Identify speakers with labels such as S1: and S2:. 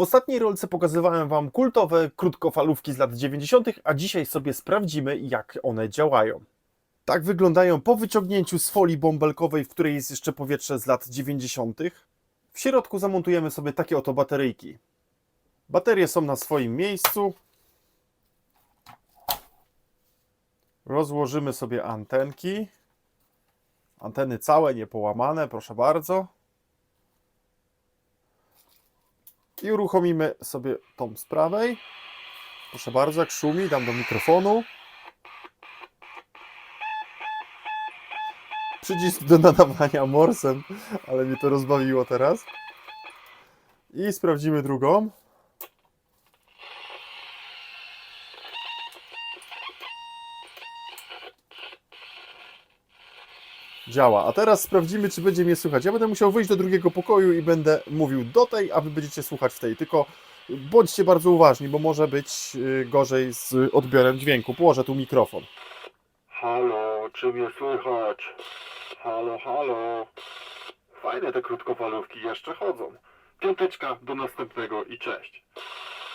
S1: W ostatniej rolce pokazywałem Wam kultowe krótkofalówki z lat 90., a dzisiaj sobie sprawdzimy, jak one działają. Tak wyglądają po wyciągnięciu z folii bąbelkowej, w której jest jeszcze powietrze z lat 90. W środku zamontujemy sobie takie oto bateryjki. Baterie są na swoim miejscu. Rozłożymy sobie antenki. Anteny całe, niepołamane, proszę bardzo. I uruchomimy sobie tą z prawej. Proszę bardzo, jak szumi, dam do mikrofonu. Przycisk do nadawania morsem, ale mnie to rozbawiło teraz. I sprawdzimy drugą. Działa. A teraz sprawdzimy, czy będzie mnie słychać. Ja będę musiał wyjść do drugiego pokoju i będę mówił do tej, a wy będziecie słuchać w tej. Tylko bądźcie bardzo uważni, bo może być y, gorzej z odbiorem dźwięku. Położę tu mikrofon.
S2: Halo, czy mnie słychać? Halo, halo. Fajne te krótkofalówki jeszcze chodzą. Piąteczka do następnego i cześć.